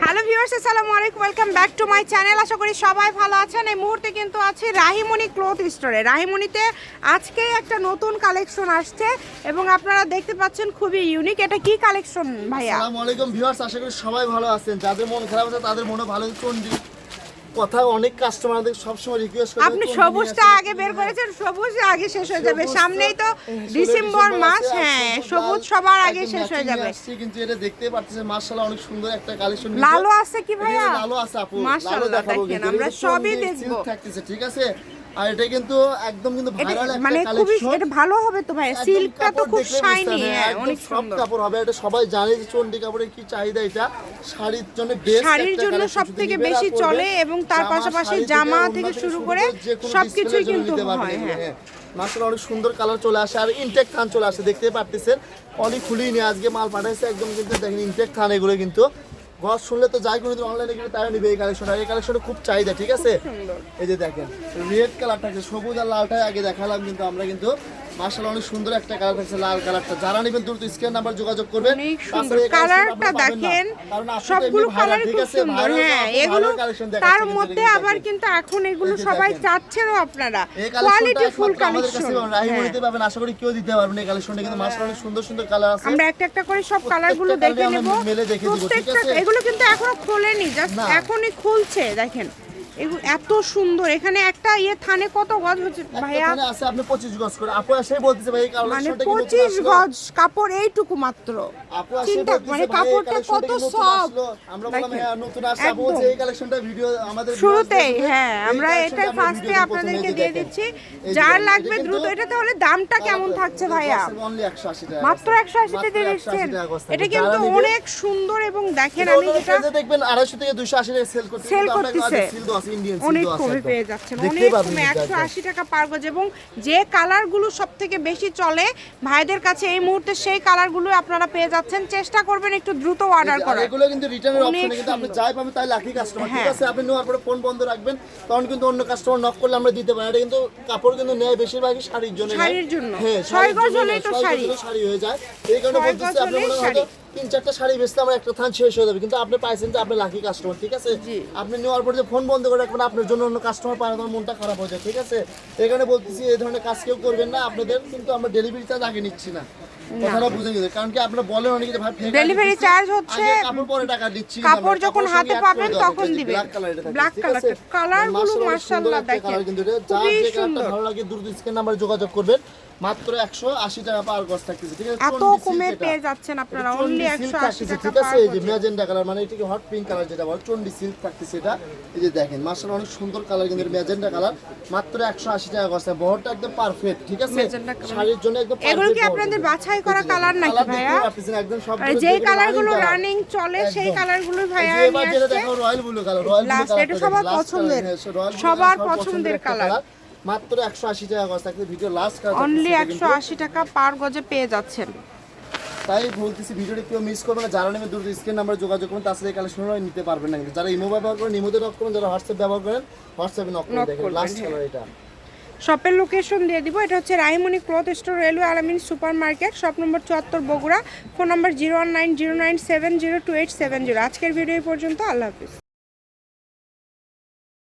Hello viewers, আসসালামু আলাইকুম। Welcome back to my channel আশা করি সবাই ভালো আছেন। এই মুহূর্তে কিন্তু আছে রাহিমণি ক্লোথ স্টোরে। রাহিমণিতে আজকে একটা নতুন কালেকশন আসছে এবং আপনারা দেখতে পাচ্ছেন খুবই ইউনিক এটা কি কালেকশন, ভাইয়া? আসসালামু আলাইকুম ভিউয়ার্স, আশা করি সবাই ভালো আছেন। যাদের মন খারাপ আছে, তাদের মনে ভালো। চন্ডি কথা অনেক কাস্টমারদের সবসময় রিকোয়েস্ট করে আপনি সবুজটা আগে বের করেছেন সবুজ আগে শেষ হয়ে যাবে। সামনেই তো ডিসেম্বর মাস হ্যাঁ সবুজ সবার আগে শেষ হয়ে যাবে। কিন্তু এটা দেখতে পাচ্ছেন মাশাআল্লাহ অনেক সুন্দর একটা কালেকশন লালও আছে কি ভাইয়া? লালও আছে আপু। লালও মাশাআল্লাহ, দেখাবো দেখেন, আমরা সবই দেখব। থাকতেছে ঠিক আছে? আর এটা কিন্তু একদম কিন্তু ভাইরাল একটা মানে খুবই এটা ভালো হবে তো একদম সিল্কটা তো খুব শাইনি হ্যাঁ অনেক সুন্দর। কাপড় হবে। এটা সবাই জানে যে চন্ডি কাপড়ের কি চাহিদা এটা। শাড়ির জন্য বেস্ট শাড়ির জন্য সব থেকে বেশি চলে এবং তার পাশাপাশি জামা থেকে শুরু করে সবকিছুই কিন্তু হয় হ্যাঁ। মাসাল অনেক সুন্দর কালার চলে আসে। আর ইনটেক থান চলে আসে দেখতে পারতেছেন। খুলেই নিয়ে আজকে মাল পাঠাইছে। একদম কিন্তু দেখেন ইনটেক থান এগুলো কিন্তু। গছ শুনলে তো যাই কোনো অনলাইনে কিনে তারা নিবে এই কালেকশনটা এই কালেকশনটা খুব চাহিদা ঠিক আছে? এই যে দেখেন রেড কালারটা আছে সবুজ আর লালটাই আগে দেখালাম কিন্তু আমরা কিন্তু মার্শাল অনেক সুন্দর একটা কালার থাকছে লাল কালারটা যারা নেবেন দ্রুত স্ক্রিন নাম্বার যোগাযোগ করবেন। অনেক সুন্দর কালারটা না। দেখেন সবগুলো viral, কালারই ঠিক আছে? হ্যাঁ এগুলো তার মধ্যে আবার কিন্তু এখন এগুলো সবাই। চাচ্ছেনও আপনারা। কোয়ালিটি ফুল কালেকশন পাবেন রাহিমণিতে পাবেন। আশা করি কেউ দিতে পারবেন এই কালেকশনটা কিন্তু মার্শাল অনেক সুন্দর সুন্দর কালার আছে। আমরা একটা একটা করে সব কালারগুলো দেখে নেব। প্রত্যেকটা? এগুলো কিন্তু এখনও খোলেনি জাস্ট এখনই খুলছে দেখেন। এগুলো এত সুন্দর। এখানে একটা ইয়ে থানে কত গজ হচ্ছে? ভাইয়া? আছে আপনি 25 গজ করে। আপু এসেই বলতেছে ভাই মানে কালেকশনটা কিন্তু পঁচিশ আসলো। গজ কাপড় এইটুকু মাত্র। আপু এসে চিন্তা মানে কাপড়টা কত সফট আমরা বললাম। হ্যাঁ নতুন আসছে। আপু বলছে একদম। এই কালেকশনটা ভিডিও আমাদের শুরুতেই হ্যাঁ আমরা আমরা ফার্স্টে আপনাদেরকে দিয়ে দিচ্ছি। যার লাগবে দ্রুত এটা তাহলে দামটা কেমন থাকছে ভাইয়া? 180 মাত্র একশো আশিতে দিয়ে দিচ্ছেন। 180। এটা কিন্তু অনেক সুন্দর এবং দেখেন আমি যেটা দেখবেন 250 থেকে 280 টাকা সেল করতে সেল করতেছে। কাছে seal দেওয়া আছে, Indian seal অনেক কমে পেয়ে যাচ্ছেন অনেক কমে একশো আশি টাকা পার গজ এবং যে কালারগুলো সব থেকে বেশি চলে ভাইদের কাছে এই মুহূর্তে সেই কালারগুলো আপনারা পেয়ে যাচ্ছেন চেষ্টা করবেন একটু দ্রুত অর্ডার করার এগুলো কিন্তু রিটার্নের অপশন কিন্তু আপনি সুন্দর। পাবেন তাই লাকি কাস্টমার ঠিক হ্যাঁ। আছে আপনি নেওয়ার পরে ফোন বন্ধ রাখবেন তখন কিন্তু অন্য কাস্টমার নক করলে আমরা দিতে পারি এটা কিন্তু কাপড় কিন্তু নেয় বেশিরভাগই শাড়ির জন্য শাড়ির জন্য। হ্যাঁ ছয় গজ হলেই তো শাড়ি। শাড়ি হয়ে যায় এই কারণে বলতেছি আপনি মনে হয় শাড়ি। হয়তো তিন চারটা শাড়ি বেচলে আমার একটা থান শেষ হয়ে যাবে। কিন্তু আপনি পাইছেন যে আপনি লাকি কাস্টমার ঠিক আছে। আপনি নেওয়ার পরে যে ফোন বন্ধ করে রাখবেন আপনার জন্য অন্য কাস্টমার পায় না তোমার মনটা খারাপ হয়ে যায় ঠিক আছে? এখানে বলতেছি এই ধরনের কাজ কেউ করবেন না আপনাদের কিন্তু আমরা ডেলিভারি চার্জ আগে নিচ্ছি না। কথাটা বুঝে গেছে কারণ কি আপনারা বলেন অনেকে ভাই fake Delivery হচ্ছে কাপড় পরে টাকা দিচ্ছি কাপড় যখন হাতে পাবেন তখন দিবেন। এটা আছে? টা, colour গুলো মাশাআল্লাহ, দেখেন। কিন্তু এটা। যে সুন্দর। ভালো লাগে দ্রুত স্ক্রিন নাম্বারে যোগাযোগ করবেন। মাত্র একশো আশি টাকা পার গজ থাকতেছে ঠিক আছে? এত কমে পেয়ে যাচ্ছেন আপনারা। অনলি silk একশো আশি থাকতেছে, টাকা ঠিক আছে? এই যে ম্যাজেন্ডা কালার মানে এটাকে হট পিঙ্ক কালার যেটা বলে চন্ডি সিল্ক থাকতেছে এটা। এই যে দেখেন মাশাআল্লাহ অনেক সুন্দর কালার কিন্তু ম্যাজেন্ডা কালার মাত্র একশো আশি টাকা গজ বহরটা একদম পারফেক্ট ঠিক আছে? শাড়ির জন্য একদম এগুলো কি আপনাদের বহর। বাছাই করা কালার নাকি ভাইয়া? যেই কালারগুলো রানিং চলে সেই। কালারগুলো ভাইয়া কালার কালার এটা সবার পছন্দের। সবার পছন্দের colour। মাত্র 180 টাকা গজ ভিডিও লাস্ট কালার অনলি একশো আশি টাকা পার গজে পেয়ে যাচ্ছেন। তাই বলতেছি ভিডিওটা কেউ মিস করবে না। যারা নেবে দ্রুত স্ক্রিন নাম্বারে যোগাযোগ করুন তাছাড়া এই কালেকশন নিতে পারবেন না। যারা ইমো ব্যবহার করেন ইমোতে নক করুন যারা হোয়াটসঅ্যাপ ব্যবহার করেন হোয়াটসঅ্যাপে নক দেখেন লাস্ট। কালার এটা। শপের লোকেশন দিয়ে দিব। এটা হচ্ছে Rahimoni cloth store, railway Alamin super market shop number চুয়াত্তর Bogura, phone number zero one nine zero nine seven zero two eight seven zero. আজকের ভিডিও পর্যন্ত, আল্লাহ হাফিজ।